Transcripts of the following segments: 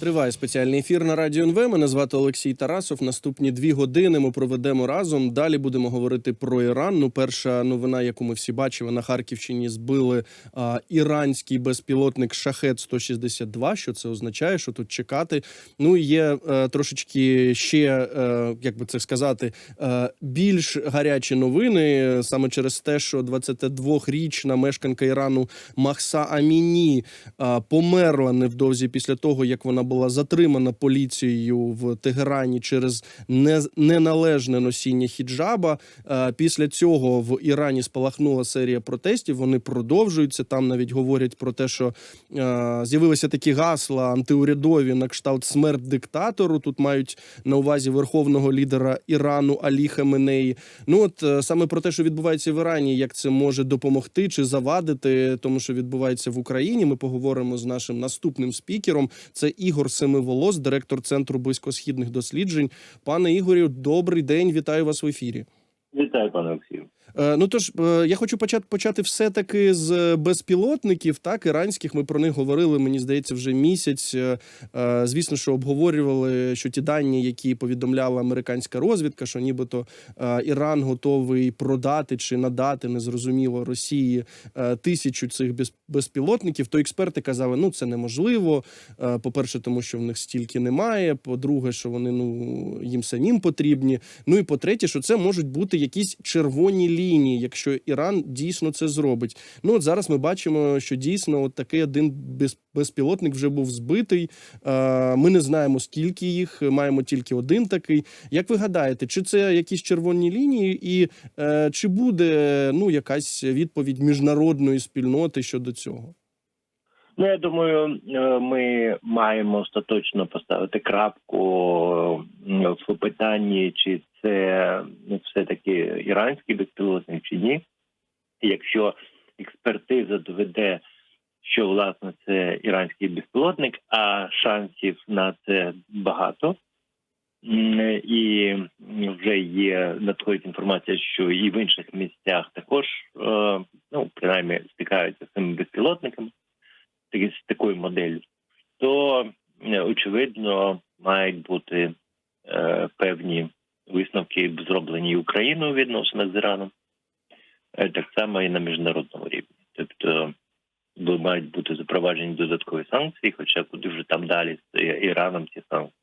Триває спеціальний ефір на радіо НВ. Мене звати Олексій Тарасов. Наступні дві години ми проведемо разом. Далі будемо говорити про Іран. Ну, перша новина, яку ми всі бачили на Харківщині, збили а, іранський безпілотник Шахет 162 Що це означає? Що тут чекати? Ну є е, трошечки ще, е, як би це сказати, е, більш гарячі новини саме через те, що 22-річна мешканка Ірану Махса Аміні а, померла невдовзі після того, як вона була затримана поліцією в Тегерані через не, неналежне носіння хіджаба. Після цього в Ірані спалахнула серія протестів. Вони продовжуються. Там навіть говорять про те, що з'явилися такі гасла антиурядові на кшталт смерть диктатору. Тут мають на увазі верховного лідера Ірану Алі Хаменеї. Ну от е, саме про те, що відбувається в Ірані, як це може допомогти чи завадити, тому що відбувається в Україні. Ми поговоримо з нашим наступним спікером. Це Ігор Семиволос, директор центру близькосхідних досліджень. Пане Ігорю, добрий день. Вітаю вас в ефірі. Вітаю, пане Олексію. Е, Ну тож е, я хочу почати почати все таки з безпілотників, так іранських. Ми про них говорили. Мені здається, вже місяць. Е, е, Звісно, що обговорювали, що ті дані, які повідомляла американська розвідка, що нібито е, Іран готовий продати чи надати незрозуміло Росії е, тисячу цих без- безпілотників. То експерти казали, ну це неможливо. Е, По-перше, тому що в них стільки немає. По-друге, що вони ну їм самим потрібні. Ну і по-третє, що це можуть бути якісь червоні лінії, якщо Іран дійсно це зробить. Ну от зараз ми бачимо, що дійсно от такий один без, безпілотник вже був збитий. Ми не знаємо скільки їх, маємо тільки один такий. Як ви гадаєте, чи це якісь червоні лінії, і е, чи буде ну якась відповідь міжнародної спільноти щодо цього? Ну, я думаю, е, ми маємо остаточно поставити крапку е, в питанні, чи це все-таки іранський безпілотник чи ні. Якщо експертиза доведе, що власне це іранський безпілотник, а шансів на це багато. І вже є надходить інформація, що і в інших місцях також е, ну принаймні стикаються з цими безпілотниками з такою моделлю, то е, очевидно мають бути е, певні висновки зроблені Україною у відносинах з Іраном, е, так само і на міжнародному рівні. Тобто мають бути запроваджені додаткові санкції, хоча куди вже там далі з е, Іраном ці санкції.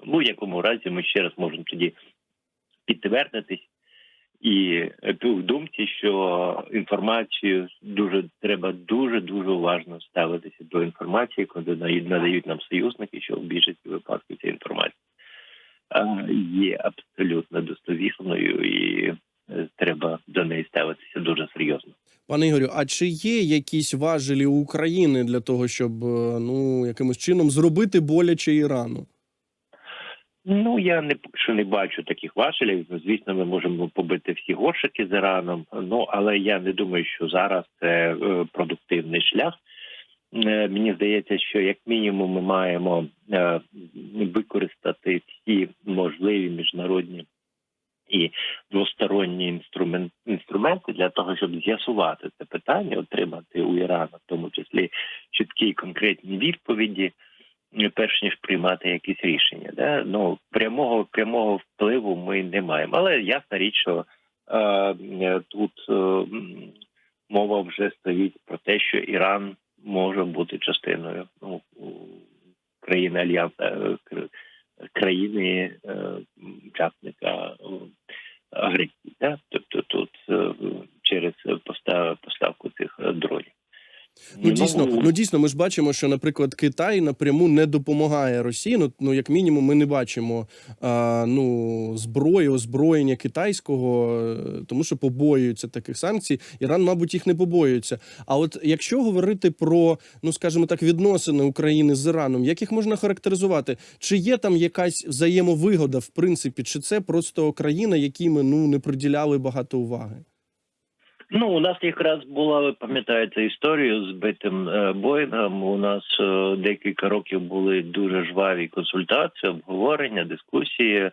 В будь-якому разі ми ще раз можемо тоді підтвердитись і е, в думці, що інформацію дуже треба дуже дуже уважно ставитися до інформації, коли надають- нам союзники, що в більшості випадків ця інформація є абсолютно достовірною, і е, треба до неї ставитися дуже серйозно. Пане Ігорю, а чи є якісь важелі у України для того, щоб е, ну якимось чином зробити боляче Ірану? Ну я не що не бачу таких важелів. Звісно, ми можемо побити всі горшики з Іраном. Ну але я не думаю, що зараз це е, продуктивний шлях. Е, Мені здається, що як мінімум ми маємо е, використати всі можливі міжнародні і двосторонні інструмент, інструменти для того, щоб з'ясувати це питання, отримати у Ірана, в тому числі чіткі конкретні відповіді перш ніж приймати якісь рішення. Да? Ну прямого прямого впливу ми не маємо. Але ясна річ, що е, е, тут е, мова вже стоїть про те, що Іран може бути частиною ну, країни альянсу е, кр- країни е, учасника е, агресії. Да? Тобто тут е, через постав, поставку цих е, дронів. Ну дійсно, ну дійсно, ми ж бачимо, що, наприклад, Китай напряму не допомагає Росії. Ну, ну як мінімум, ми не бачимо а, ну зброї, озброєння китайського, е, тому що побоюються таких санкцій. Іран, мабуть, їх не побоюється. А от якщо говорити про, ну скажімо так, відносини України з Іраном, як їх можна характеризувати? Чи є там якась взаємовигода, в принципі, чи це просто країна, якій ми ну не приділяли багато уваги? Ну, у нас якраз була, ви пам'ятаєте, історію з битим е, Боїнгом. У нас е, декілька років були дуже жваві консультації, обговорення, дискусії.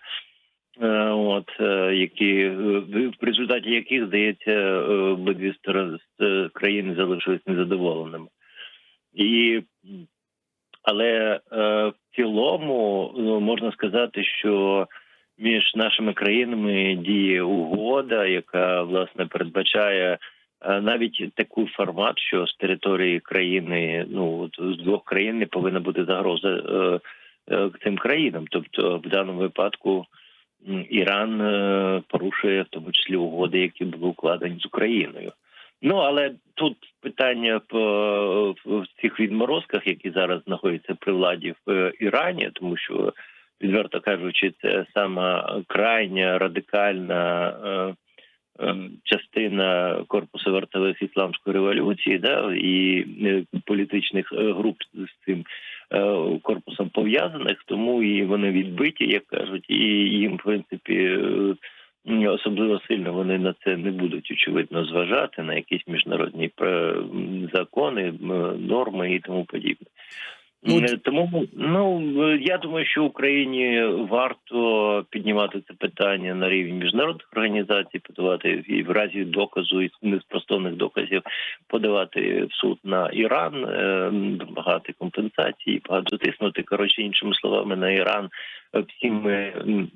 е, От які в результаті яких здається обидві сторони країни залишились незадоволеними, і Але в цілому ну, можна сказати, що між нашими країнами діє угода, яка власне передбачає е, навіть такий формат, що з території країни, ну з двох країн не повинна бути загроза е, е, цим країнам. Тобто, в даному випадку Іран е, порушує в тому числі угоди, які були укладені з Україною. Ну але тут питання по в цих відморозках, які зараз знаходяться при владі в е, Ірані, тому що відверто кажучи, це сама крайня радикальна е, е, частина корпусу вартових ісламської революції, да і е, політичних груп з цим корпусом пов'язаних, тому і вони відбиті, як кажуть, і їм в принципі. Особливо сильно вони на це не будуть очевидно зважати на якісь міжнародні закони, норми і тому подібне. Ну, от- Е, Тому ну е, я думаю, що Україні варто піднімати це питання на рівні міжнародних організацій, подавати і в разі доказу і неспростовних доказів подавати в суд на Іран, е, вимагати компенсації, багато тиснути. Коротше, іншими словами, на Іран е, всіми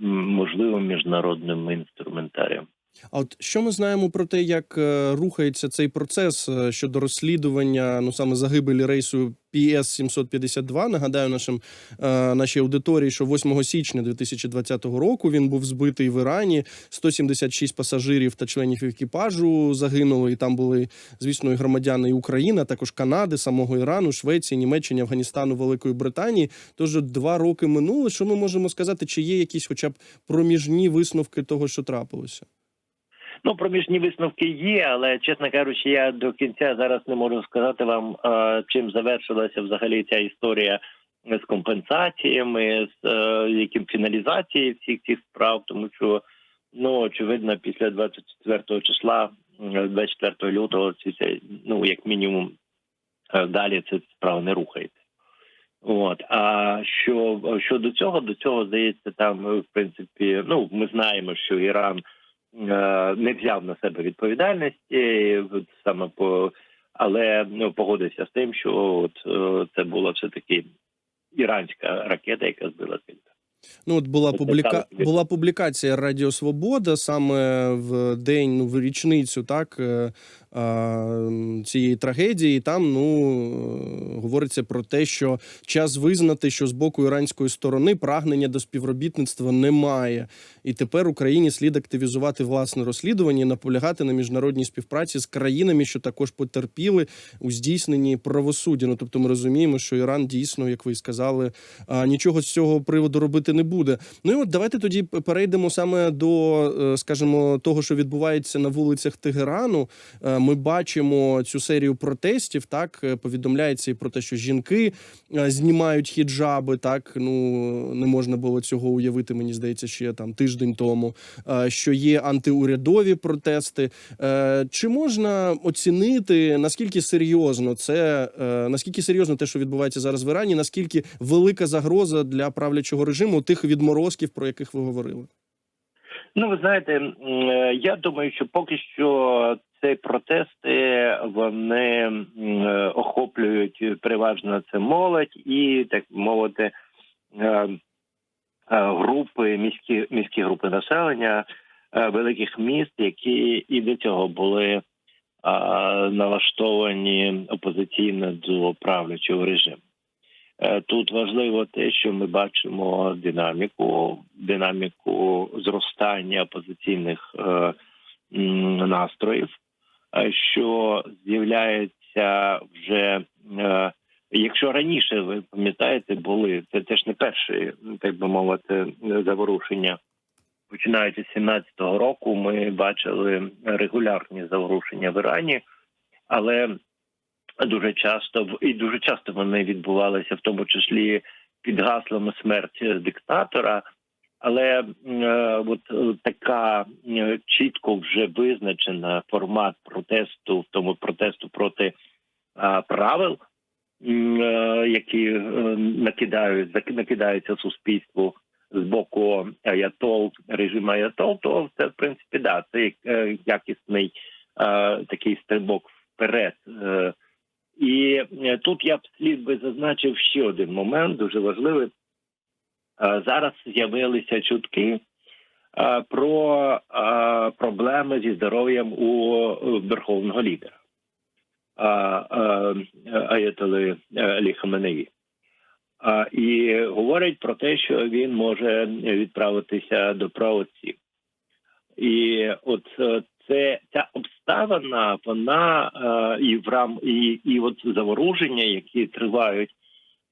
можливим міжнародним інструментарієм. А от що ми знаємо про те, як е, рухається цей процес е, щодо розслідування, ну саме загибелі рейсу PS 752 Нагадаю нашим е, нашій аудиторії, що 8 січня 2020 року він був збитий в Ірані. 176 пасажирів та членів екіпажу загинули. І там були, звісно, і громадяни і України, а також Канади, самого Ірану, Швеції, Німеччини, Афганістану, Великої Британії. Тож два роки минули. Що ми можемо сказати? Чи є якісь, хоча б проміжні висновки того, що трапилося? Ну, проміжні висновки є, але чесно кажучи, я до кінця зараз не можу сказати вам, е, чим завершилася взагалі ця історія з компенсаціями, з е, яким фіналізації всіх цих справ, тому що ну очевидно, після 24 числа, е, 24 лютого, ну як мінімум е, далі ця справа не рухається. От а що щодо цього, до цього здається, там в принципі, ну ми знаємо, що Іран не взяв на себе відповідальності саме по, але ну, погодився з тим, що от е, це була все таки іранська ракета, яка збила ціль. Ну, от була публіка... була публікація Радіо Свобода саме в день, ну, в річницю, так е, цієї трагедії. Там ну е, говориться про те, що час визнати, що з боку іранської сторони прагнення до співробітництва немає, і тепер Україні слід активізувати власне розслідування і наполягати на міжнародній співпраці з країнами, що також потерпіли у здійсненні правосуддя. Ну тобто, ми розуміємо, що Іран дійсно, як ви і сказали, нічого з цього приводу робити не буде. Ну і от давайте тоді перейдемо саме до, е, скажімо, того, що відбувається на вулицях Тегерану. Ми бачимо цю серію протестів. Так Е, повідомляється і про те, що жінки е, знімають хіджаби. Так ну не можна було цього уявити. Мені здається, ще там тиждень тому. Е, Що є антиурядові протести. Чи можна оцінити наскільки серйозно це наскільки серйозно те, що відбувається зараз в Ірані, наскільки велика загроза для правлячого режиму тих відморозків, про яких ви говорили? Ну, ви знаєте, е, я думаю, що поки що ці протести вони е, охоплюють переважно це молодь і так мовити е, групи міські міські групи населення великих міст, які і до цього були налаштовані опозиційно до правлячого режиму. Е, Тут важливо те, що ми бачимо динаміку, динаміку зростання опозиційних е, настроїв, е, що з'являється вже. Якщо раніше ви пам'ятаєте, були це теж не перші, так би мовити, заворушення. Починаючи з 17-го року, ми бачили регулярні заворушення в Ірані, але дуже часто і дуже часто вони відбувалися, в тому числі під гаслом смерть диктатора. Але е, от е, така е, чітко вже визначена формат протесту, в тому протесту проти а, правил, е, які е, накидають накидаються суспільству з боку аятол, режиму аятол, то це в принципі да, це е, якісний е, такий стрибок вперед. Е, І е, тут я б слід би зазначив ще один момент, дуже важливий. Е, Зараз з'явилися чутки е, про проблеми зі здоров'ям у верховного лідера Аятоли Алі Хаменеї. І говорять про те, що він може відправитися до праотців. І от це ця обставина, вона е, і в рам і, і от заворушення, які тривають,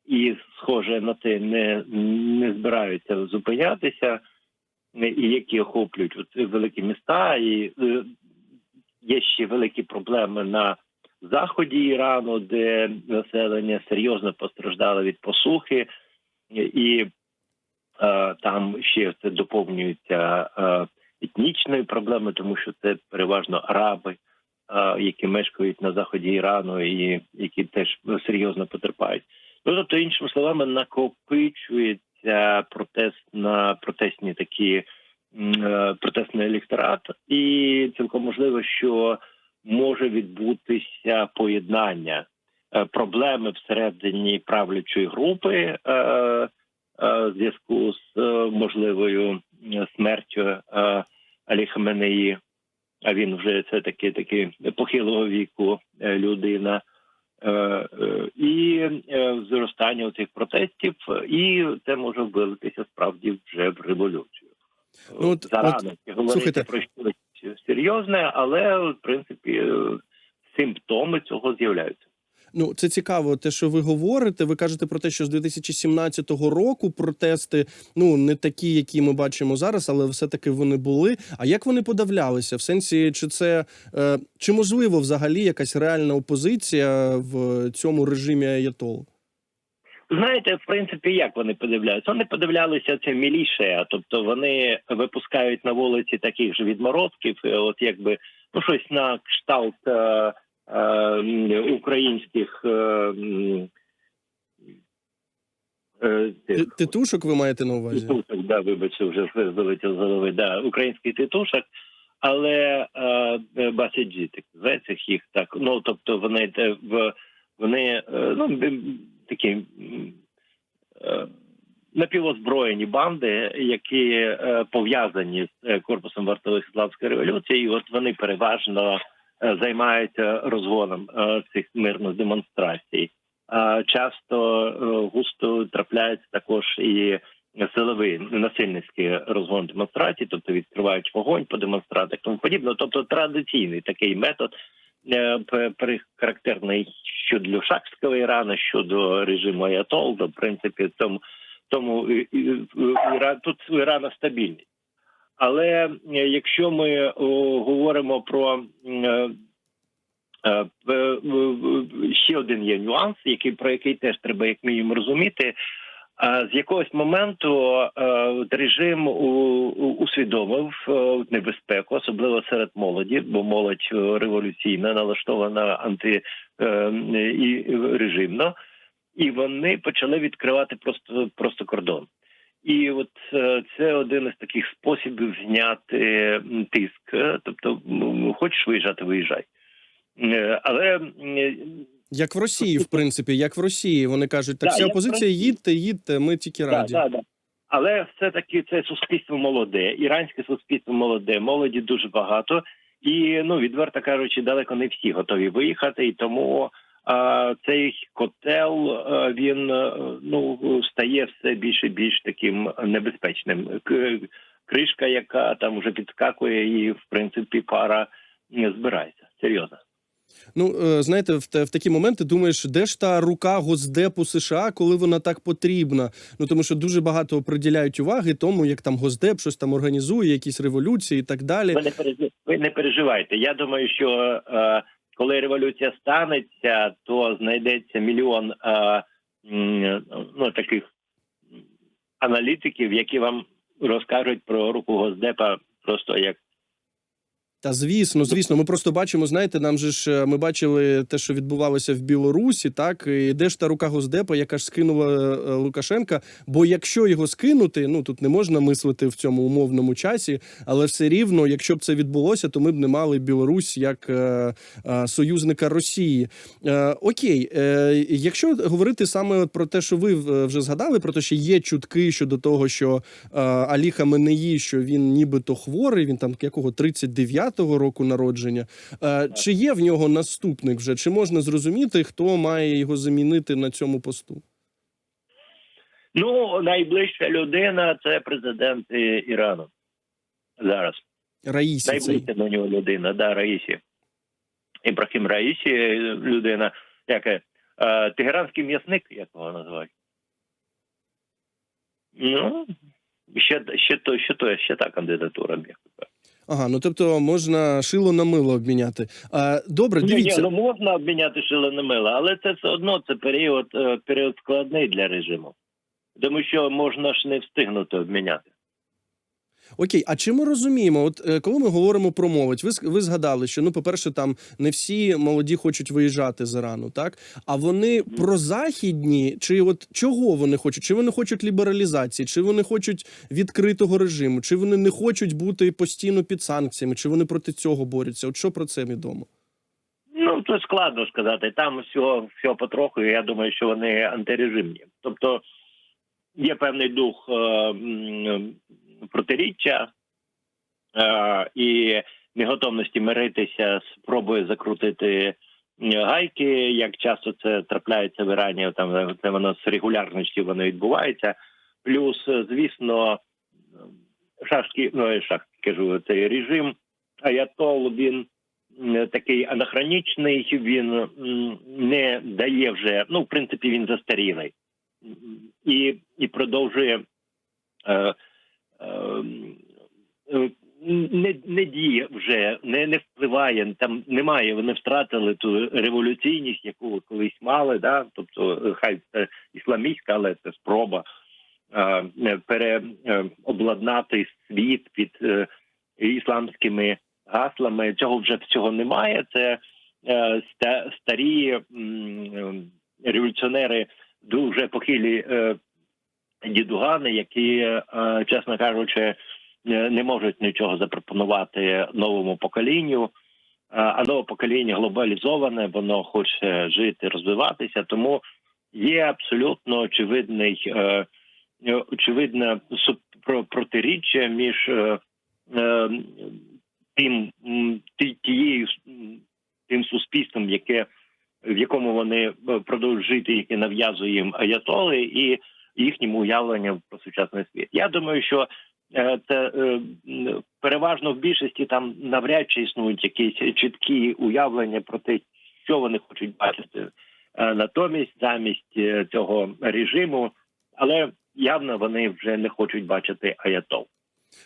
і схоже на те, не, не збираються зупинятися, і які охоплюють от великі міста, і е, є ще великі проблеми на заході Ірану, де населення серйозно постраждало від посухи, і е, там ще це доповнюється е, етнічною проблемою, тому що це переважно араби, е, які мешкають на заході Ірану, і які теж серйозно потерпають. Ну тобто, іншими словами, накопичується протест на протестні такі е, протестний електорат, і цілком можливо, що може відбутися поєднання е, проблеми всередині правлячої групи в зв'язку з можливою смертю Алі Хаменеї, а він вже це таки таки похилого віку е, людина. Е, е, І зростання цих протестів, і це може вилитися справді вже в революцію. Ну, от- Зарано от, говорити слухайте. про щось серйозне, але в принципі симптоми цього з'являються. Ну, це цікаво, те, що ви говорите. Ви кажете про те, що з 2017 року протести ну не такі, які ми бачимо зараз, але все-таки вони були. А як вони подавлялися? В сенсі, чи це е, чи можливо взагалі якась реальна опозиція в цьому режимі Аятол? Знаєте, в принципі, як вони подивляються? Вони подивлялися це міліше, тобто вони випускають на вулиці таких же відморозків, от якби ну щось на кшталт е, е, українських. Е, е, Титушок ви маєте на увазі? Титушок, да, вибачте, вже вилетів з голови, да, український титушок, але е, басіджі, так зветься їх так. Ну тобто вони в вони е, ну такі е, напівозброєні банди, які е, пов'язані з е, корпусом вартових ісламської революції, і от вони переважно е, займаються розгоном е, цих мирних демонстрацій. Часто е, густо трапляються також і силовий насильницький розгон демонстрацій, тобто відкривають вогонь по демонстратах, тому подібне. Тобто традиційний такий метод, е, характерний що для шахського Ірану, щодо режиму Аятол, то в принципі тому тому і- і- і- Іра- тут Ірана стабільність. Але е, якщо ми говоримо про е, Е, Ще один є нюанс, який про який теж треба як мінімум розуміти. З якогось моменту е, режим усвідомив е, небезпеку, особливо серед молоді, бо молодь е, революційна налаштована анти е, і режимно, і вони почали відкривати просто просто кордон. І от е, це один із таких способів зняти тиск. Е, Тобто, хочеш виїжджати, виїжджай. Е, Але Як в Росії, в принципі, як в Росії. Вони кажуть, так Да, вся опозиція, їдьте, їдьте, ми тільки раді. да, да. але все таки це суспільство молоде, іранське суспільство молоде, молоді дуже багато, і ну відверто кажучи, далеко не всі готові виїхати, і тому цей котел він ну стає все більше і більш таким небезпечним. Кришка, яка там вже підскакує, і в принципі пара не збирається. Серйозно. Ну е, знаєте, в, в такі моменти думаєш, де ж та рука Госдепу США, коли вона так потрібна? Ну тому що дуже багато приділяють уваги тому, як там Госдеп щось там організує, якісь революції і так далі. Ви не пережи- ви не переживайте. Я думаю, що е, коли революція станеться, то знайдеться мільйон е, ну таких аналітиків, які вам розкажуть про руку Госдепа просто як Та звісно, звісно, ми просто бачимо. Знаєте, нам же ж е, ми бачили те, що відбувалося в Білорусі, так і де ж та рука Госдепа, яка ж скинула е, Лукашенка. Бо якщо його скинути, ну тут не можна мислити в цьому умовному часі, але все рівно, якщо б це відбулося, то ми б не мали Білорусь як е, е, союзника Росії. Е, окей, е, якщо говорити саме про те, що ви вже згадали, про те, що є чутки щодо того, що е, Алі Хаменеї, що він нібито хворий, він там якого 39-го року народження. Е, чи є в нього наступник вже? Чи можна зрозуміти, хто має його замінити на цьому посту? Ну, найближча людина це президент е, Ірану зараз. Раїсі. Найближча до нього людина, да, Раїсі. Ібрахім Раїсі, е, людина, яке е, тегеранський м'ясник, як його називають. Ну, ще, ще, то, ще, то, ще та кандидатура. м'яко кажучи. Ага, ну тобто можна шило на мило обміняти. А, добре, Ні, ні, ну можна обміняти шило на мило, але це все одно це період, е, період складний для режиму. Тому що можна ж не встигнути обміняти. Окей, а чи ми розуміємо, от е, коли ми говоримо про молодь, ви ви згадали, що ну, по-перше, там не всі молоді хочуть виїжджати з Ірану, так? А вони прозахідні, чи от чого вони хочуть? Чи вони хочуть лібералізації, чи вони хочуть відкритого режиму, чи вони не хочуть бути постійно під санкціями, чи вони проти цього борються? От що про це відомо? Ну, це складно сказати. Там всього, всього потроху, і я думаю, що вони антирежимні. Тобто є певний дух е, протиріччя е, і неготовності миритися, спробує закрутити е, гайки. Як часто це трапляється в Ірані, там це воно з регулярністю воно відбувається. Плюс, е, звісно, шашки, ну шашки кажу, цей режим Аятол, він такий анахронічний, він не дає вже, ну, в принципі, він застарілий і, і продовжує е, е, е, не, не діє вже, не, не впливає, там немає, вони втратили ту революційність, яку колись мали, да? тобто е, хай це ісламістська, але це спроба е, переобладнати світ під е, ісламськими гаслами. Цього вже всього немає. Це е, ста- старі е, революціонери, дуже похилі е, дідугани, які, е, чесно кажучи, е, не можуть нічого запропонувати новому поколінню. А- А нове покоління глобалізоване, воно хоче жити, розвиватися. Тому є абсолютно очевидний, е, е, очевидне протиріччя між е, е, тим ті- тією тим суспільством, яке в якому вони е, продовжують жити, яке нав'язує їм аятоли, і їхнім уявленням про сучасний світ. Я думаю, що е, це е, переважно в більшості там навряд чи існують якісь чіткі уявлення про те, що вони хочуть бачити. Е, Натомість, замість цього режиму, але явно вони вже не хочуть бачити аятол.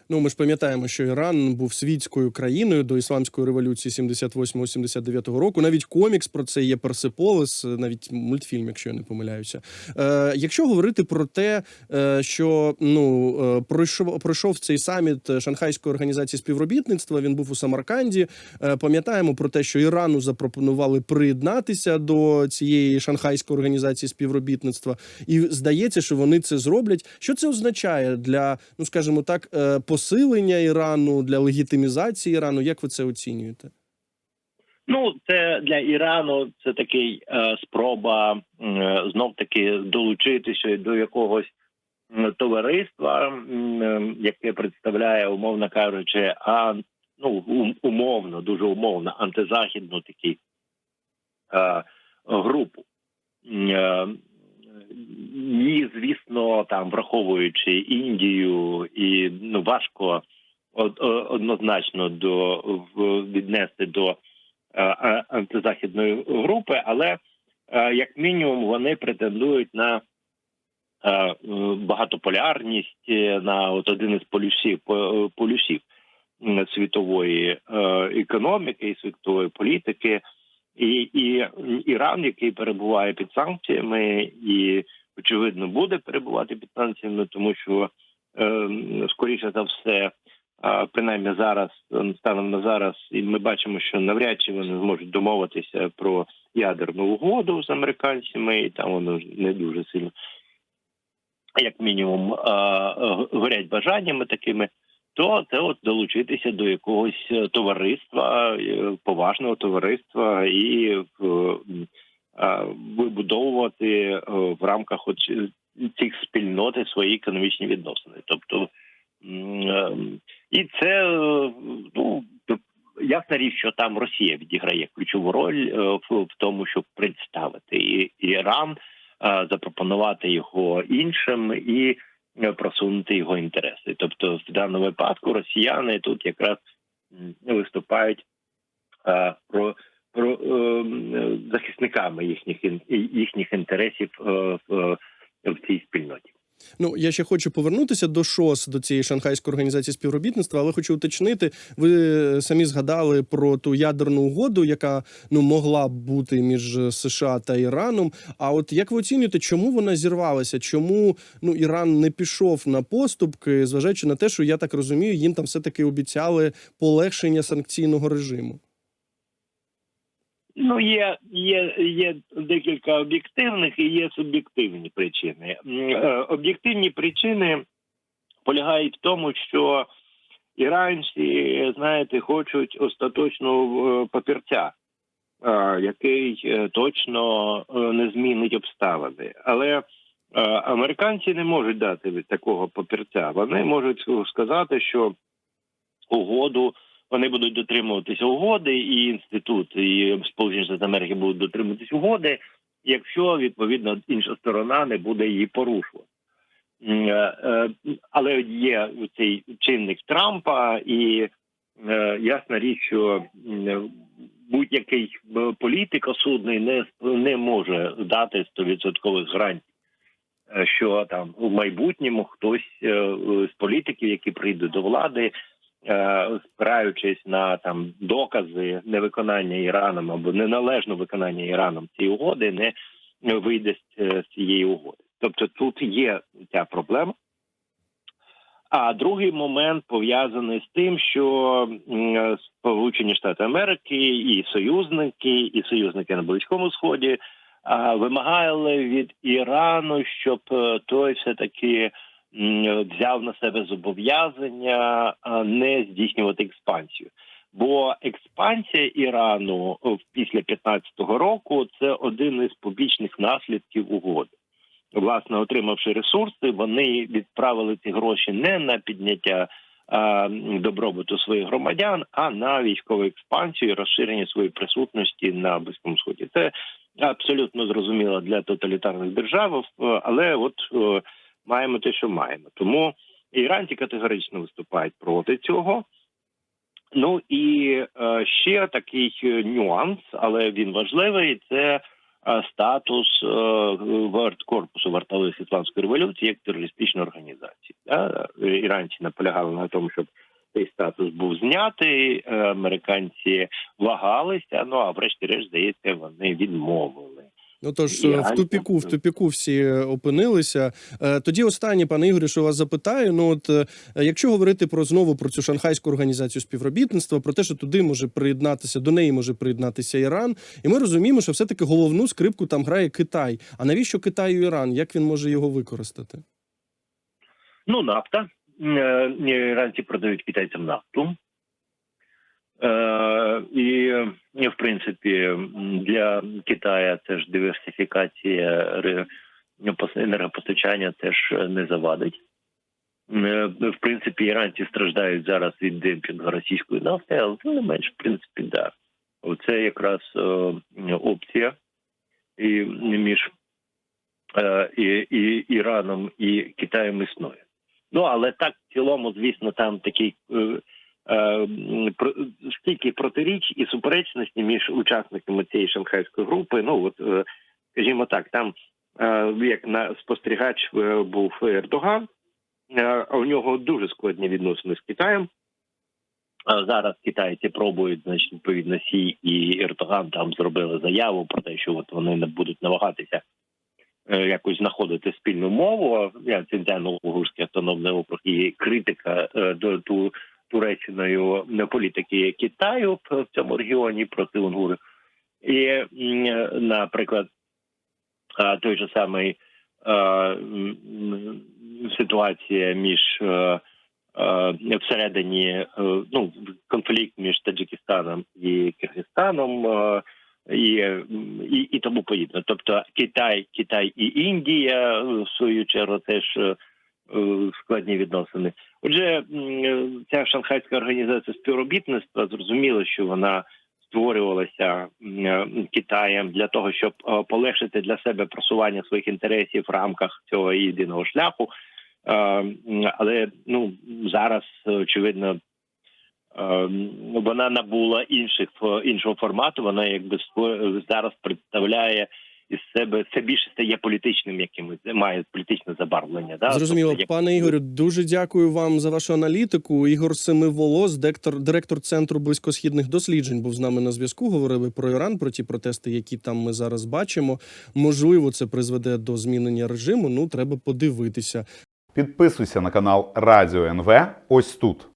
Ну, ми ж пам'ятаємо, що Іран був світською країною до ісламської революції 78-79 року. Навіть комікс про це є Персеполис, навіть мультфільм, якщо я не помиляюся. Е, якщо говорити про те, е, що ну е, пройшов пройшов цей саміт Шанхайської організації співробітництва, він був у Самарканді. Е, пам'ятаємо про те, що Ірану запропонували приєднатися до цієї шанхайської організації співробітництва, і здається, що вони це зроблять. Що це означає для, ну скажімо так, е, посилення Ірану, для легітимізації Ірану? Як ви це оцінюєте? Ну, це для Ірану це такий е, спроба знов таки долучитися до якогось м, товариства, е, яке представляє, умовно кажучи, а ну умовно, дуже умовно, антизахідну такі е, групу. Е, І, звісно, там враховуючи Індію, і ну важко однозначно до віднести до е, антизахідної групи, але е, як мінімум вони претендують на е, е, багатополярність, е, на от один із полюсів по- полюсів світової е, економіки і світової політики. І, і Іран, який перебуває під санкціями, і очевидно буде перебувати під санкціями, тому що е, скоріше за все А, принаймні зараз е, станом на зараз, і ми бачимо, що навряд чи вони зможуть домовитися про ядерну угоду з американцями, і там воно не дуже сильно, як мінімум, е, горять бажаннями такими. То це от долучитися до якогось е, товариства, е, поважного товариства і е, вибудовувати в рамках цих спільноти свої економічні відносини. Тобто і це ну ясна річ, що там Росія відіграє ключову роль в, тому, щоб представити Іран, запропонувати його іншим і просунути його інтереси. Тобто, в даному випадку росіяни тут якраз виступають е, про. Про е, захисниками їхніх їхніх інтересів е, в, в цій спільноті. Ну я ще хочу повернутися до ШОС, до цієї шанхайської організації співробітництва, але хочу уточнити. Ви самі згадали про ту ядерну угоду, яка ну могла б бути між США та Іраном. А от як ви оцінюєте, чому вона зірвалася? Чому ну Іран не пішов на поступки, зважаючи на те, що я так розумію, їм там все таки обіцяли полегшення санкційного режиму? Ну, є, є, є декілька об'єктивних і є суб'єктивні причини. Е, Об'єктивні причини полягають в тому, що іранці, знаєте, хочуть остаточного е, папірця, е, який точно не змінить обставини. Але американці не можуть дати такого папірця. Вони можуть сказати, що угоду вони будуть дотримуватися угоди, і інститут і Сполучені Штати Америки будуть дотримуватись угоди, якщо відповідно інша сторона не буде її порушувати. Е, е, Але є цей чинник Трампа, і е, ясна річ, що будь-який політик осудний не не може дати 100% гарантій, що там в майбутньому хтось з політиків, які прийдуть до влади, спираючись на там докази невиконання Іраном або неналежне виконання Іраном цієї угоди, не вийде з е, цієї угоди. Тобто тут є ця проблема. А другий момент пов'язаний з тим, що Сполучені Штати Америки і союзники, і союзники на Близькому Сході вимагали від Ірану, щоб е, той все таки взяв на себе зобов'язання не здійснювати експансію. Бо експансія Ірану е, після 15-го року це один із побічних наслідків угоди. Власне, отримавши ресурси, вони відправили ці гроші не на підняття а, добробуту своїх громадян, а на військову експансію і розширення своєї присутності на близькому сході. Це абсолютно зрозуміло для тоталітарних держав, е, але от е, маємо те, що маємо. Тому іранці категорично виступають проти цього. Ну і е, ще такий е, нюанс, але він важливий. Це е, статус корпусу вартових ісландської революції як терористичної організації. Іранці наполягали на тому, щоб цей статус був знятий. Американці вагалися. Ну а врешті-решт, здається, вони відмовили. Ну тож І е, в тупіку, в тупіку всі е, опинилися. Е, Тоді останнє, пане Ігорю, що вас запитаю. Ну от якщо говорити про знову про цю шанхайську організацію співробітництва, про те, що туди може приєднатися, до неї може приєднатися Іран, і ми розуміємо, що все таки головну скрипку там грає Китай. А навіщо Китаю Іран? Як він може його використати? Ну, нафта. Іранці продають китайцям нафту. Е, І, в принципі, для Китая теж диверсифікація енергопостачання теж не завадить. Е, В принципі, іранці страждають зараз від демпінгу російської нафти, але тим не менш, в принципі, да. Це якраз е, опція і між і, і Іраном і Китаєм існує. Ну але так в цілому, звісно, там такий стільки протиріч і суперечності між учасниками цієї шанхайської групи. Ну от е, скажімо так, там е, як на спостерігач е, був Ердоган, е, у нього дуже складні відносини з Китаєм. Зараз китайці пробують, значить, відповідно, Сі і Ердоган там зробили заяву про те, що от вони не будуть намагатися е, якось знаходити спільну мову. Я центрально угорський автономний округ і критика е, до ту Туреччиною політики Китаю в цьому регіоні проти унгурів. І, наприклад, той же самий е, ситуація між е, е, всередині е, ну конфлікт між Таджикистаном і Киргизстаном. е, І, і, і тому подібне. Тобто Китай, Китай і Індія е, в свою чергу теж е, е, складні відносини. Отже, е, ця шанхайська організація співробітництва зрозуміло, що вона створювалася е, Китаєм для того, щоб е, полегшити для себе просування своїх інтересів в рамках цього єдиного шляху. Але ну зараз очевидно. Вона набула інших іншого формату. Вона якби зараз представляє із себе це більше стає політичним якимось, має політичне забарвлення. Да? Зрозуміло, Тобто, як- пане Ігорю, дуже дякую вам за вашу аналітику. Ігор Семиволос, директор, директор центру близькосхідних досліджень, був з нами на зв'язку. Говорили про Іран, про ті протести, які там ми зараз бачимо. Можливо, це призведе до змінення режиму. Ну треба подивитися. Підписуйся на канал Радіо НВ ось тут.